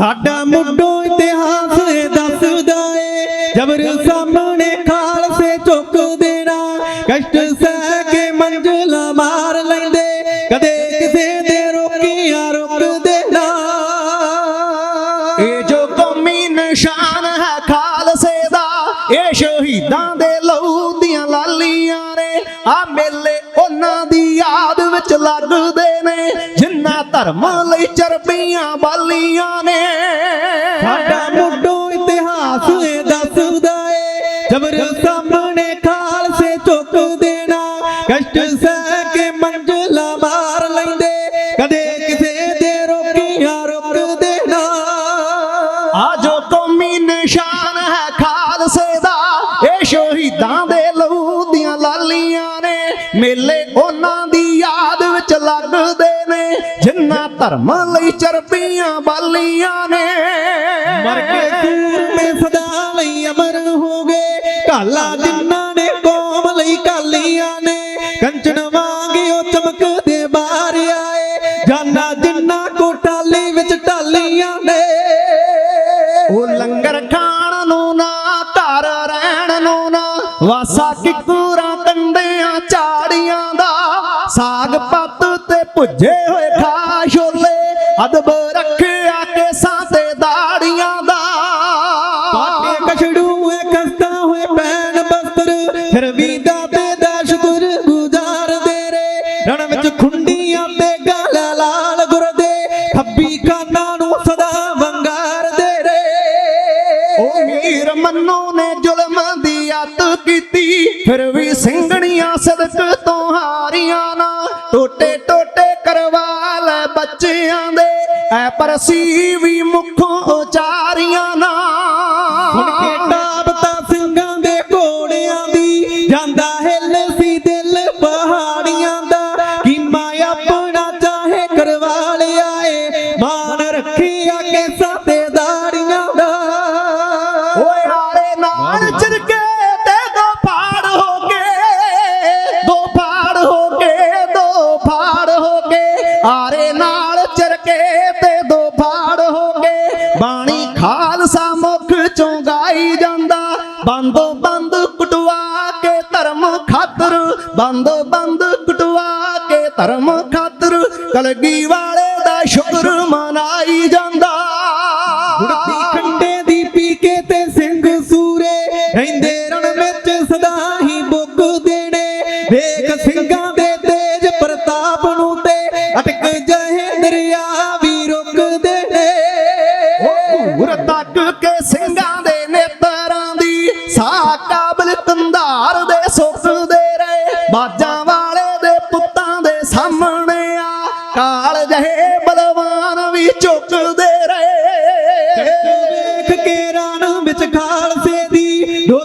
ਸਾਡਾ ਮੁੱਢੋਂ ਇਤਿਹਾਸ ਦੱਸਦਾ ਏ, ਜਬਰ ਸਾਹਮਣੇ ਖਾਲਸੇ ਝੁਕ ਦੇਣਾ, ਕਸ਼ਟ ਸਹਿ ਕੇ ਮੰਜ਼ਿਲ ਮਾਰ ਲੈਂਦੇ, ਕਦੇ ਕਿਸੇ ਦੇ ਰੋਕੀਆਂ ਰੁਕ ਦੇਣਾ। ਇਹ ਜੋ ਕੌਮੀ ਨਿਸ਼ਾਨ ਹੈ ਖਾਲਸੇ ਦਾ, ਇਹ ਸ਼ਹੀਦਾਂ ਦੇ ਲਹੂ ਦੀਆਂ ਲਾਲੀਆਂ ਰੇ ਆ ਮੇਲੇ ਉਹਨਾਂ ਦੀ ਯਾਦ ਵਿੱਚ ਲੱਗਦੇ ਨੇ, ਜਿੰਨਾ ਧਰਮ ਲਈ ਚਰਬੀਆਂ ਬਾਲੀਆਂ ਨੇ। ਸਾਡਾ ਮੁੱਢੋਂ ਇਤਿਹਾਸ ਇਹ ਦੱਸਦਾ ਏ, ਜਬਰ ਸਾਹਮਣੇ ਖਾਲਸੇ ਚੁੱਕ ਦੇਣਾ, ਕਸ਼ਟ ਸਹਿ ਕੇ ਮੰਜ਼ਿਲ ਲੱਗਦੇ ਨੇ ਜਿਨ੍ਹਾਂ ਧਰਮ ਲਈ ਚਰਬੀਆਂ ਬਾਲੀਆਂ ਨੇ ਮਰ ਕੇ ਸੂਰਮੇ ਸਦਾ ਲਈ ਅਮਰ ਹੋ ਗਏ। ਕਾਲਾ ਜਿਨ੍ਹਾਂ ਨੇ ਕੌਮ ਲਈ ਕਾਲੀਆਂ ਨੇ ਕੰਚਨ ਵਾਂਗ ਉਹ ਚਮਕਦੇ ਬਾਹਰ ਆਏ। ਜਾਨਾ ਜਿਨ੍ਹਾਂ ਕੋ ਟਾਲੀ ਵਿੱਚ ਢਾਲੀਆਂ ਨੇ। ਉਹ ਲੰਗਰ ਖਾਣ ਨੂੰ ਨਾ ਘਰ ਰਹਿਣ ਨੂੰ ਨਾ ਵਾਸਾ ਕਿਕੂਰਾਂ ਭੁੱਜੇ ਹੋਏ ਖਾ ਛੋਲੇ ਅਦਬ ਰੱਖਿਆ ਕੇਸਾਂ ਤੇ ਦਾੜੀਆਂ ਦਾ। ਪਾਟੇ ਕਛੜੂ ਏ ਖਸਤਾ ਹੋਏ ਪੈਣ ਬਸਤਰ ਫਿਰ ਵੀ ਦਾਤੇ ਦਾ ਸ਼ੁਕਰ ਗੁਜ਼ਾਰਦੇ ਰੇ। ਰਣ ਵਿੱਚ ਖੁੰਡੀਆਂ ਤੇ ਗਾਲ ਲਾਲ ਗੁਰਦੇ ਖੱਬੀ ਖਾਨਾ ਨੂੰ ਸਦਾ ਵੰਗਾਰਦੇ ਰੇ। ਉਹ ਮੀਰ ਮੰਨੋ ਨੇ ਜ਼ੁਲਮ ਦੀ ਅੱਤ ਕੀਤੀ ਫਿਰ ਵੀ ਸਿੰਘਣੀਆਂ ਸਦਕ ਤੋਂ ਹਾਰੀਆਂ ਨਾ ਟੋਟੇ ਬੱਚਿਆਂ ਦੇ ਐ ਪਰਸੀ ਵੀ ਮੁਖੋਂ ਉਚਾਰੀਆਂ ਨਾ ਹੁਣ ਕੇ ਟਾਪਤਾ ਸਿੰਘਾਂ ਦੇ ਘੋੜਿਆਂ ਦੀ ਜਾਂਦਾ ਹਿੱਲ ਸੀ ਦਿਲ ਪਹਾੜੀਆਂ ਦਾ। ਕੀਮਾ ਆਪਣਾ ਚਾਹੇ ਕਰਵਾ ਲਿਆ ਏ ਮਾਨ ਰੱਖਿਆ ਕੇ ਸਾਤੇ ਦਾੜੀਆਂ ਦਾ। ਓਏ ਆਰੇ ਨਾਲ ਚਿਰਕੇ ਤੇ ਦੋ ਫਾੜ ਹੋ ਕੇ ਦੋ ਫਾੜ ਹੋ ਕੇ ਦੋ ਫਾੜ ਹੋ ਕੇ ਆਰੇ ਬੰਦੋ ਬੰਦ ਕੁਟਵਾ ਕੇ ਧਰਮ ਖਾਤਰ ਬੰਦੋ ਬੰਦ ਕੁਟਵਾ ਕੇ ਧਰਮ ਖਾਤਰ ਕਲਗੀ ਵਾਲੇ ਦਾ ਸ਼ੁਕਰ ਮਨਾਈ ਜਾਂਦਾ। ਗੁੜਤੀ ਖੰਡੇ ਦੀ ਪੀ ਕੇ ਤੇ ਸਿੰਘ ਸੂਰੇ ਰਹਿੰਦੇ ਰਣ ਵਿੱਚ ਸਦਾ ਹੀ ਬੁੱਕ ਦੇਣੇ। ਵੇਖ ਸਿੰਘਾਂ ਦੇ ਤੇਜ ਪ੍ਰਤਾਪ ਨੂੰ ਤੇ ਅਟਕ ਜਾਏ ਦਰਿਆ ਵੀ ਰੁਕ ਦੇਣੇ। ਘੂਰ ਤੱਕ ਕੇ ਸਿੰਘਾਂ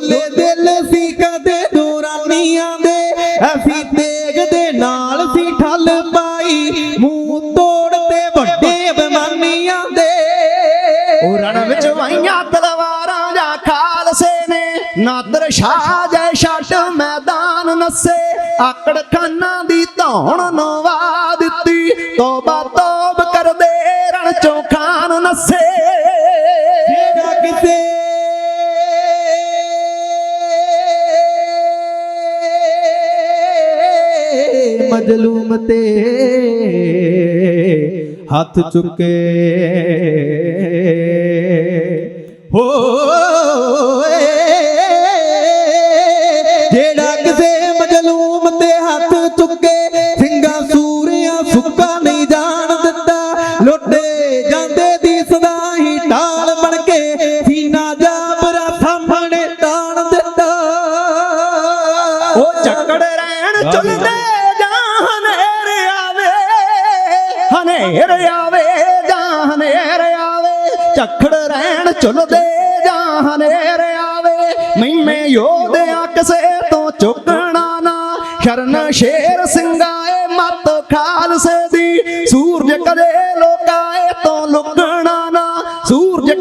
ਦੀ ਦਿਲ ਸੀ ਕਦੇ ਦੌਰਾਨੀਆਂ ਦੇ। ਅਸੀਂ ਤੇਗ ਦੇ ਨਾਲ ਸੀ ਠੱਲ ਪਾਈ। ਮੂੰਹ ਤੋੜ ਤੇ ਵੱਡੇ ਬੇਮਾਨੀਆਂ ਦੇ। ਉਹ ਰਣ ਵਿੱਚ ਵਾਈਆਂ ਤਲਵਾਰਾਂ ਜਾਂ ਖਾਲਸੇ ਨੇ। ਨਾਦਰ ਸ਼ਾਹ ਜੈ ਛੱਟ ਮੈਦਾਨ ਨੱਸੇ। ਆਕੜ ਖਾਨਾਂ ਦੀ ਧੌਣ ਨਵਾ ਮਜਲੂਮ ਤੇ ਹੱਥ ਚੁੱਕੇ। ਹੋ ਜਿਹੜਾ ਕਿਸੇ ਮਜਲੂਮ ਤੇ ਹੱਥ ਚੁੱਕੇ ਹਨੇਰ ਆਵੇ ਜਾਂ ਹਨੇਰ ਆਵੇ ਚੱਕੜ ਰਹਿਣ ਚੁੱਲਦੇ ਜਾਂ ਹਨੇਰ ਆਵੇ। ਮੈਵੇਂ ਯੋਧਿਆਂ ਕਿਸੇ ਤੋਂ ਚੁੱਕਣਾ ਨਾ ਸ਼ਰਨ ਸ਼ੇਰ ਸਿੰਘਾਏ ਮਤ ਖਾਲਸੇ ਦੀ। ਸੂਰਜ ਕਦੇ ਲੋਕਾਏ ਤੋਂ ਲੁਕਣਾ ਨਾ, ਸੂਰਜ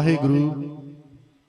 ਵਾਹਿਗੁਰੂ।